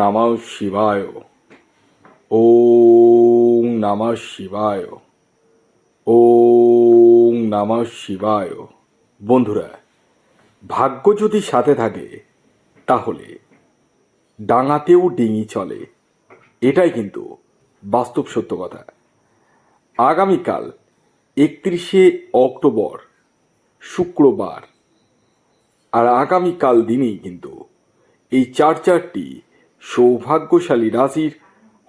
নমঃ শিবায়। ওম নমঃ শিবায়। ওম নমঃ শিবায়। বন্ধুরা ভাগ্য যদি সাথে থাকে, তাহলে ডাঙাতেও ডিঙি চলে। এটাই কিন্তু বাস্তব সত্য কথা। আগামীকাল একত্রিশে অক্টোবর, শুক্রবার। আর আগামীকাল দিনেই কিন্তু এই চার চারটি সৌভাগ্যশালী রাশির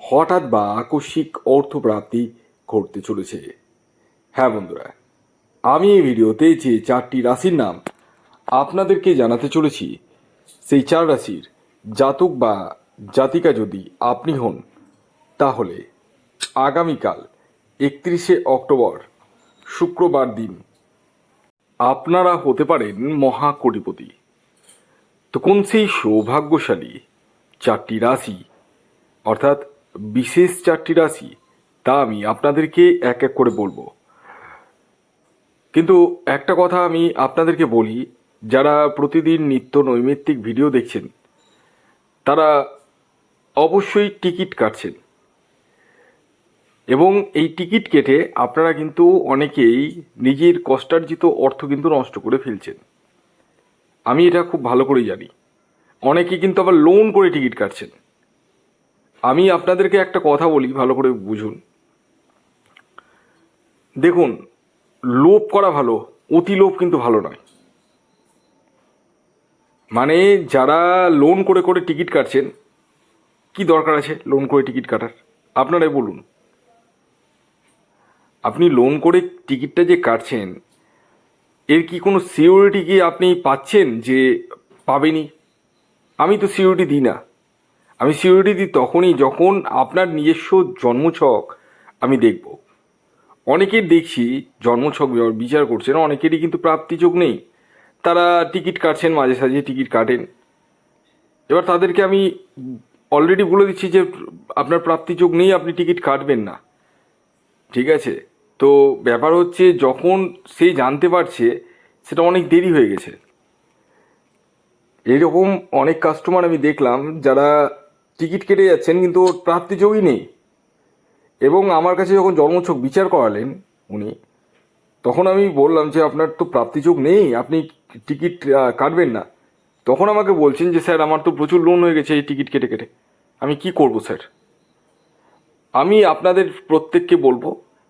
হঠাৎ বা আকস্মিক অর্থপ্রাপ্তি ঘটতে চলেছে। হ্যাঁ বন্ধুরা, আমি এই ভিডিওতে যে চারটি রাশির নাম আপনাদেরকে জানাতে চলেছি, সেই চার রাশির জাতক বা জাতিকা যদি আপনি হন, তাহলে আগামীকাল একত্রিশে অক্টোবর শুক্রবার দিন আপনারা হতে পারেন মহাকোটিপতি। তো কোন সেই সৌভাগ্যশালী চারটি রাশি। অর্থাৎ বিশেষ চারটি রাশি, তা আমি আপনাদেরকে এক এক করে বলব। কিন্তু একটা কথা আমি আপনাদেরকে বলি, যারা প্রতিদিন নিত্য নৈমিত্তিক ভিডিও দেখছেন, তারা অবশ্যই টিকিট কাটছেন। এবং এই টিকিট কেটে আপনারা কিন্তু অনেকেই নিজের কষ্টার্জিত অর্থ কিন্তু নষ্ট করে ফেলছেন। আমি এটা খুব ভালো করেই জানি। অনেকে কিন্তু আবার লোন করে টিকিট কাটছেন। আমি আপনাদেরকে একটা কথা বলি, ভালো করে বুঝুন। দেখুন, লোভ করা ভালো, অতি লোভ কিন্তু ভালো নয়। মানে যারা লোন করে করে টিকিট কাটছেন, কি দরকার আছে লোন করে টিকিট কাটার? আপনারাই বলুন। আপনি লোন করে টিকিটটা যে কাটছেন, এর কি কোনো সিওরিটি কি আপনি পাচ্ছেন যে পাবেনি আমি তো সিওরিটি দিই না। আমি সিওরিটি দিই তখনই যখন আপনার নিজস্ব জন্মছক আমি দেখব। অনেকের দেখছি জন্মছক বিচার করছেন, অনেকেরই কিন্তু প্রাপ্তি প্রাপ্তিযোগ নেই। তারা টিকিট কাটছেন, মাঝে সাঝে টিকিট কাটেন। এবার তাদেরকে আমি অলরেডি বলে দিচ্ছি যে, আপনার প্রাপ্তি প্রাপ্তিযোগ নেই, আপনি টিকিট কাটবেন না। ঠিক আছে? তো ব্যাপার হচ্ছে যখন সে জানতে পারছে, সেটা অনেক দেরি হয়ে গেছে। এরকম অনেক কাস্টমার আমি দেখলাম যারা টিকিট কেটে যাচ্ছেন কিন্তু ওর প্রাপ্তিযোগই নেই। এবং আমার কাছে যখন জন্মছক বিচার করালেন উনি, তখন আমি বললাম যে, আপনার তো প্রাপ্তিযোগ নেই, আপনি টিকিট কাটবেন না। তখন আমাকে বলছেন যে, স্যার, আমার তো প্রচুর লোন হয়ে গেছে এই টিকিট কেটে কেটে। আমি কি করব, স্যার? আমি আপনাদের প্রত্যেককে বলব,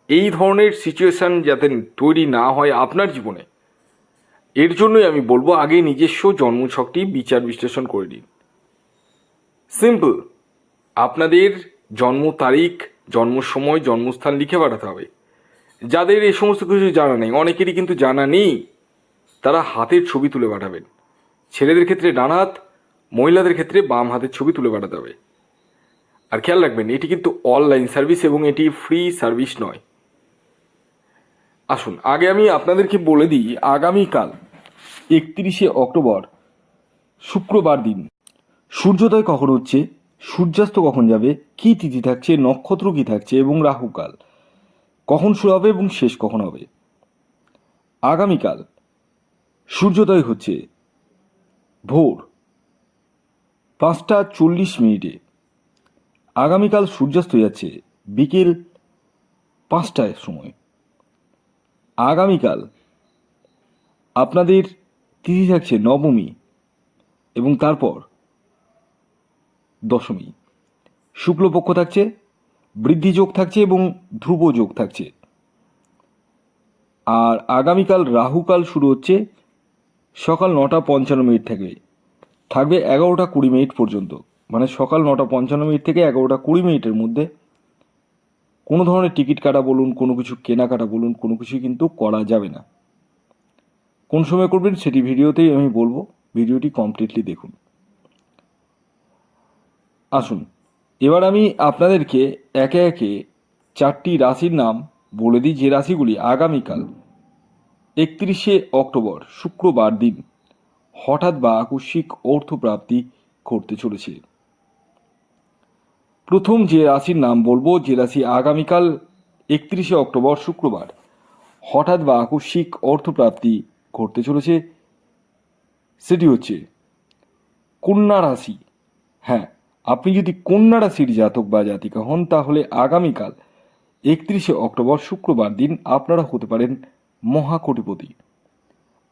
এই ধরনের সিচুয়েশান যাতে তৈরি না হয় আপনার জীবনে এর জন্যই আমি বলব আগে নিজস্ব জন্মছকটি বিচার বিশ্লেষণ করে নিন। সিম্পল আপনাদের জন্ম তারিখ, জন্ম সময়, জন্মস্থান লিখে পাঠাতে হবে। যাদের এই সমস্ত কিছু জানা নেই, অনেকেরই কিন্তু জানা নেই, তারা হাতের ছবি তুলে পাঠাবেন। ছেলেদের ক্ষেত্রে ডান হাত, মহিলাদের ক্ষেত্রে বাম হাতের ছবি তুলে পাঠাতে হবে। আর খেয়াল রাখবেন, এটি কিন্তু অনলাইন সার্ভিস এবং এটি ফ্রি সার্ভিস নয়। আসুন, আগে আমি আপনাদেরকে বলে দিই, আগামীকাল একত্রিশে অক্টোবর শুক্রবার দিন। সূর্যোদয় কখন হচ্ছে? সূর্যাস্ত কখন যাবে? কী তিথি থাকছে? নক্ষত্র কী থাকছে? এবং রাহুকাল কখন শুরু হবে এবং শেষ কখন হবে? আগামীকাল সূর্যোদয় হচ্ছে ভোর পাঁচটা চল্লিশ মিনিটে। আগামীকাল সূর্যাস্ত যাচ্ছে বিকেল পাঁচটায় সময়। আগামীকাল আপনাদের তিথি থাকছে নবমী এবং তারপর দশমী। শুক্লপক্ষ থাকছে, বৃদ্ধি যোগ থাকছে এবং ধ্রুব যোগ থাকছে। আর আগামীকাল রাহুকাল শুরু হচ্ছে সকাল নটা পঞ্চান্ন মিনিট থেকে। থাকবে এগারোটা কুড়ি মিনিট পর্যন্ত। মানে সকাল নটা পঞ্চান্ন মিনিট থেকে এগারোটা কুড়ি মিনিটের মধ্যে কোনো ধরনের টিকিট কাটা বলুন, কোনো কিছু কেনাকাটা বলুন, কোনো কিছু কিন্তু করা যাবে না। কোন সময় করবেন সেটি ভিডিওতেই আমি বলব। ভিডিওটি কমপ্লিটলি দেখুন। আসুন, এবার আমি আপনাদেরকে একে একে চারটি রাশির নাম বলে দিই, যে রাশিগুলি আগামীকাল, একত্রিশে অক্টোবর, শুক্রবার দিন, হঠাৎ বা আকস্মিক অর্থপ্রাপ্তি করতে চলেছে। প্রথম যে রাশির নাম বলব, যে রাশি আগামীকাল একত্রিশে অক্টোবর শুক্রবার। হঠাৎ বা আকস্মিক অর্থপ্রাপ্তি ঘটতে চলেছে, সেটি হচ্ছে কন্যা রাশি। হ্যাঁ আপনি যদি কন্যা রাশির জাতক বা জাতিকা হন, তাহলে আগামীকাল একত্রিশে অক্টোবর শুক্রবার দিন আপনারা হতে পারেন মহাকোটিপতি।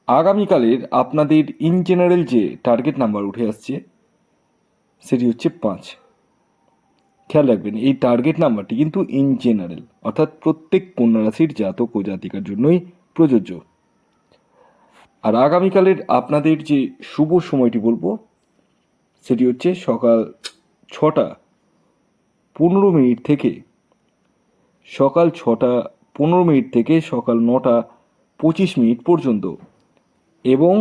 আগামীকালের আপনাদের ইন জেনারেল যে টার্গেট নাম্বার উঠে আসছে, সেটি হচ্ছে পাঁচ। খেয়াল রাখবেন, এই টার্গেট নাম্বারটি কিন্তু ইন জেনারেল অর্থাৎ প্রত্যেক কন্যা রাশির জাতক ও জাতিকার জন্যই প্রযোজ্য। আর আগামীকালের আপনাদের যে শুভ সময়টি বলব, সেটি হচ্ছে সকাল ছটা পনেরো মিনিট থেকে, সকাল ছটা পনেরো মিনিট থেকে সকাল নটা পঁচিশ মিনিট পর্যন্ত এবং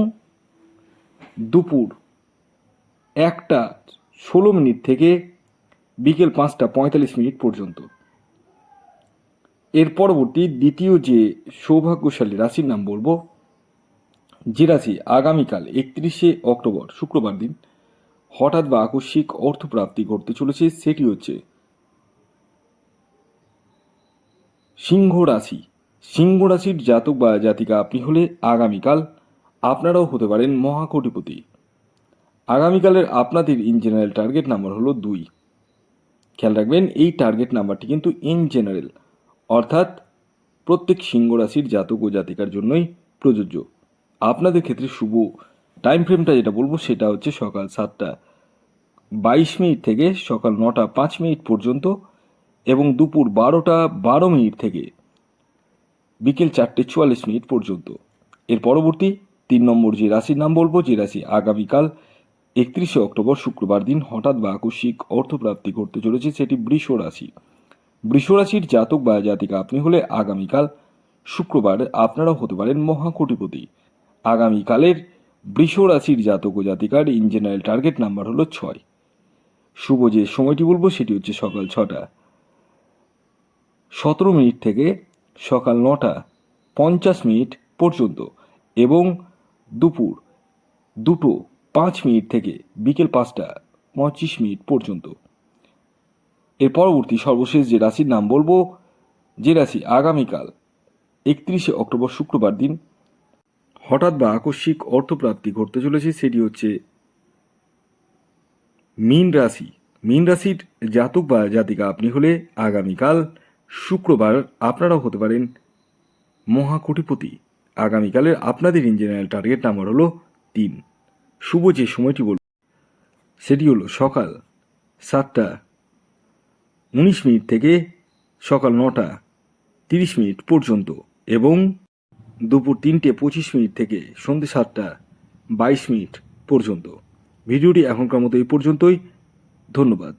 দুপুর একটা ষোলো মিনিট থেকে বিকেল পাঁচটা পঁয়তাল্লিশ মিনিট পর্যন্ত। এর পরবর্তী দ্বিতীয় যে সৌভাগ্যশালী রাশির নাম বলব, যে রাশি আগামীকাল একত্রিশে অক্টোবর, শুক্রবার দিন হঠাৎ বা আকস্মিক অর্থপ্রাপ্তি ঘটতে চলেছে, সেটি হচ্ছে সিংহ রাশি। সিংহ রাশির জাতক বা জাতিকা আপনি হলে আগামীকাল আপনারাও হতে পারেন মহাকোটিপতি। আগামীকালের আপনাদের ইন জেনারেল টার্গেট নাম্বার হলো দুই। খেয়াল রাখবেন, এই টার্গেট নাম্বারটি কিন্তু ইন জেনারেল অর্থাৎ প্রত্যেক সিংহ রাশির জাতক ও জাতিকার জন্যই প্রযোজ্য। আপনাদের ক্ষেত্রে শুভ টাইম ফ্রেমটা যেটা বলব সেটা হচ্ছে সকাল সাতটা বাইশ মিনিট থেকে সকাল নটা পাঁচ মিনিট পর্যন্ত এবং দুপুর বারোটা বারো মিনিট থেকে বিকেল চারটে চুয়াল্লিশ মিনিট পর্যন্ত। এর পরবর্তী তিন নম্বর যে রাশির নাম বলব, যে রাশি আগামীকাল একত্রিশে অক্টোবর শুক্রবার দিন হঠাৎ বা আকস্মিক অর্থপ্রাপ্তি ঘটতে চলেছে সেটি বৃষ রাশি। বৃষ রাশির জাতক বা জাতিকা আপনি হলে আগামীকাল শুক্রবার আপনারা হতে পারেন মহাকোটিপতি। আগামীকালের বৃষ রাশির জাতক ও জাতিকার ইন জেনারেল টার্গেট নাম্বার হলো ছয়। শুভ যে সময়টি বলব সেটি হচ্ছে সকাল ছটা। সতেরো মিনিট থেকে সকাল নটা পঞ্চাশ মিনিট পর্যন্ত এবং দুপুর দুটো পাঁচ মিনিট থেকে বিকেল পাঁচটা পঁচিশ মিনিট পর্যন্ত। এর পরবর্তী সর্বশেষ যে রাশির নাম বলব, যে রাশি আগামীকাল একত্রিশে অক্টোবর শুক্রবার দিন, হঠাৎ বা আকস্মিক অর্থপ্রাপ্তি ঘটতে চলেছে, সেটি হচ্ছে মীন রাশি। মীন রাশির জাতক বা জাতিকা আপনি হলে আগামীকাল শুক্রবার আপনারাও হতে পারেন মহাকোটিপতি। আগামীকালের আপনাদের ইন জেনারেল টার্গেট নাম্বার হলো তিন। শুভ যে সময়টি বলব সেটি হলো সকাল সাতটা উনিশ মিনিট থেকে সকাল নটা তিরিশ মিনিট পর্যন্ত এবং দুপুর তিনটে পঁচিশ মিনিট থেকে সন্ধ্যে সাতটা বাইশ মিনিট পর্যন্ত। ভিডিওটি এখনকার মতো এই পর্যন্তই। ধন্যবাদ।